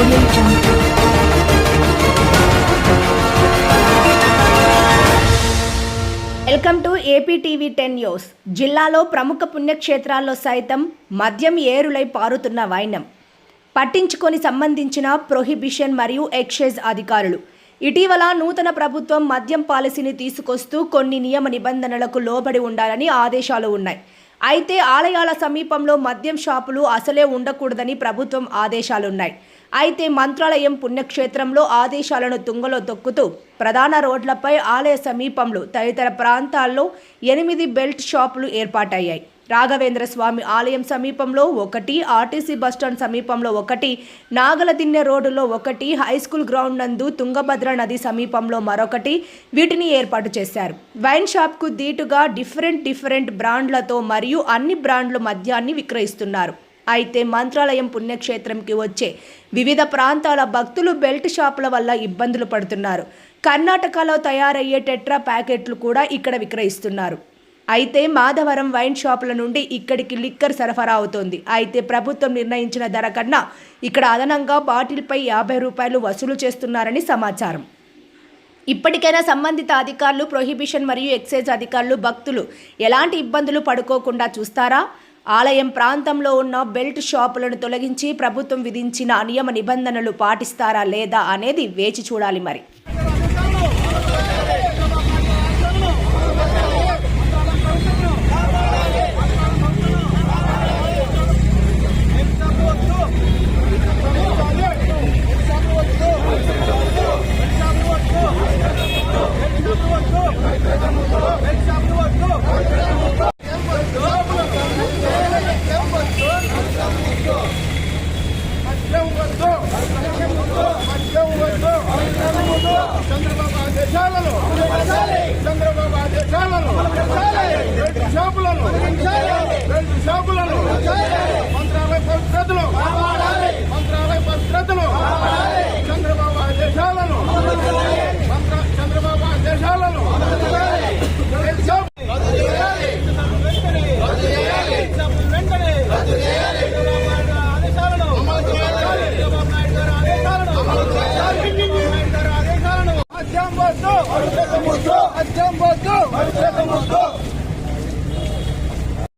Welcome to AP TV ten news. జిల్లాలో ప్రముఖ పుణ్యక్షేత్రాల్లో సైతం మద్యం ఏరులై పారుతున్న వైనం. పట్టించుకొని సంబంధించిన ప్రొహిబిషన్ మరియు ఎక్సైజ్ అధికారులు. ఇటీవల నూతన ప్రభుత్వం మద్యం పాలసీని తీసుకొస్తూ కొన్ని నియమ నిబంధనలకు లోబడి ఉండాలని ఆదేశాలు ఉన్నాయి. అయితే ఆలయాల సమీపంలో మద్యం షాపులు అసలే ఉండకూడదని ప్రభుత్వం ఆదేశాలున్నాయి. అయితే మంత్రాలయం పుణ్యక్షేత్రంలో ఆదేశాలను తుంగలో తొక్కుతూ ప్రధాన రోడ్లపై ఆలయ సమీపంలో తదితర ప్రాంతాల్లో ఎనిమిది బెల్ట్ షాపులు ఏర్పాటయ్యాయి. రాఘవేంద్ర స్వామి ఆలయం సమీపంలో ఒకటి ఆర్టీసీ బస్టాండ్ సమీపంలో ఒకటి నాగలదిన్నె రోడ్డులో ఒకటి హై స్కూల్ గ్రౌండ్ నందు తుంగభద్ర నది సమీపంలో మరొకటి వీటిని ఏర్పాటు చేశారు. వైన్ షాప్కు దీటుగా డిఫరెంట్ డిఫరెంట్ బ్రాండ్లతో మరియు అన్ని బ్రాండ్ల మద్యాన్ని విక్రయిస్తున్నారు. అయితే మంత్రాలయం పుణ్యక్షేత్రంకి వచ్చే వివిధ ప్రాంతాల భక్తులు బెల్ట్ షాపుల వల్ల ఇబ్బందులు పడుతున్నారు. కర్ణాటకలో తయారయ్యే టెట్రా ప్యాకెట్లు కూడా ఇక్కడ విక్రయిస్తున్నారు. అయితే మాధవరం వైన్ షాపుల నుండి ఇక్కడికి లిక్కర్ సరఫరా అవుతోంది. అయితే ప్రభుత్వం నిర్ణయించిన ధర కన్నా ఇక్కడ అదనంగా బాటిల్పై యాభై రూపాయలు వసూలు చేస్తున్నారని సమాచారం. ఇప్పటికైనా సంబంధిత అధికారులు ప్రొహిబిషన్ మరియు ఎక్సైజ్ అధికారులు భక్తులు ఎలాంటి ఇబ్బందులు పడుకోకుండా చూస్తారా? ఆలయం ప్రాంతంలో ఉన్న బెల్ట్ షాపులను తొలగించి ప్రభుత్వం విధించిన నియమ నిబంధనలు పాటిస్తారా లేదా అనేది వేచి చూడాలి మరి. చంద్రబాబు ఆదేశాలను చంద్రబాబు ఆదేశాలను రెండు షాపులను షాపులను সমস্ত